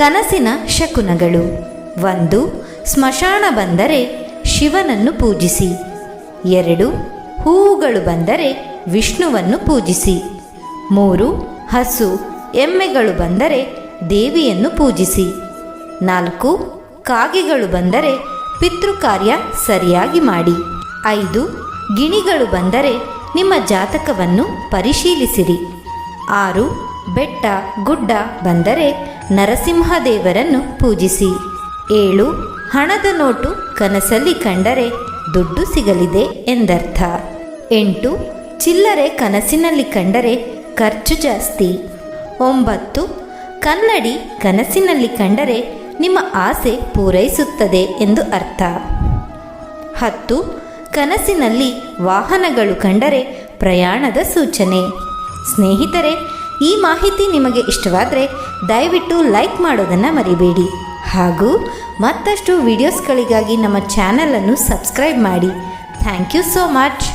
ಕನಸಿನ ಶಕುನಗಳು. ಒಂದು, ಸ್ಮಶಾನ ಬಂದರೆ ಶಿವನನ್ನು ಪೂಜಿಸಿ. ಎರಡು, ಹೂವುಗಳು ಬಂದರೆ ವಿಷ್ಣುವನ್ನು ಪೂಜಿಸಿ. ಮೂರು, ಹಸು, ಎಮ್ಮೆಗಳು ಬಂದರೆ ದೇವಿಯನ್ನು ಪೂಜಿಸಿ. ನಾಲ್ಕು, ಕಾಗೆಗಳು ಬಂದರೆ ಪಿತೃಕಾರ್ಯ ಸರಿಯಾಗಿ ಮಾಡಿ. ಐದು, ಗಿಣಿಗಳು ಬಂದರೆ ನಿಮ್ಮ ಜಾತಕವನ್ನು ಪರಿಶೀಲಿಸಿರಿ. ಆರು ಬೆಟ್ಟ, ಗುಡ್ಡ ಬಂದರೆ ನರಸಿಂಹದೇವರನ್ನು ಪೂಜಿಸಿ. ಏಳು, ಹಣದ ನೋಟು ಕನಸಲ್ಲಿ ಕಂಡರೆ ದುಡ್ಡು ಸಿಗಲಿದೆ ಎಂದರ್ಥ. ಎಂಟು, ಚಿಲ್ಲರೆ ಕನಸಿನಲ್ಲಿ ಕಂಡರೆ ಖರ್ಚು ಜಾಸ್ತಿ. ಒಂಬತ್ತು, ಕನ್ನಡಿ ಕನಸಿನಲ್ಲಿ ಕಂಡರೆ ನಿಮ್ಮ ಆಸೆ ಪೂರೈಸುತ್ತದೆ ಎಂದು ಅರ್ಥ. ಹತ್ತು, ಕನಸಿನಲ್ಲಿ ವಾಹನಗಳು ಕಂಡರೆ ಪ್ರಯಾಣದ ಸೂಚನೆ. ಸ್ನೇಹಿತರೆ ಈ ಮಾಹಿತಿ ನಿಮಗೆ ಇಷ್ಟವಾದರೆ ದಯವಿಟ್ಟು ಲೈಕ್ ಮಾಡೋದನ್ನು ಮರಿಬೇಡಿ. ಹಾಗೂ ಮತ್ತಷ್ಟು ವಿಡಿಯೋಸ್ಗಳಿಗಾಗಿ ನಮ್ಮ ಚಾನಲನ್ನು ಸಬ್ಸ್ಕ್ರೈಬ್ ಮಾಡಿ. Thank you so much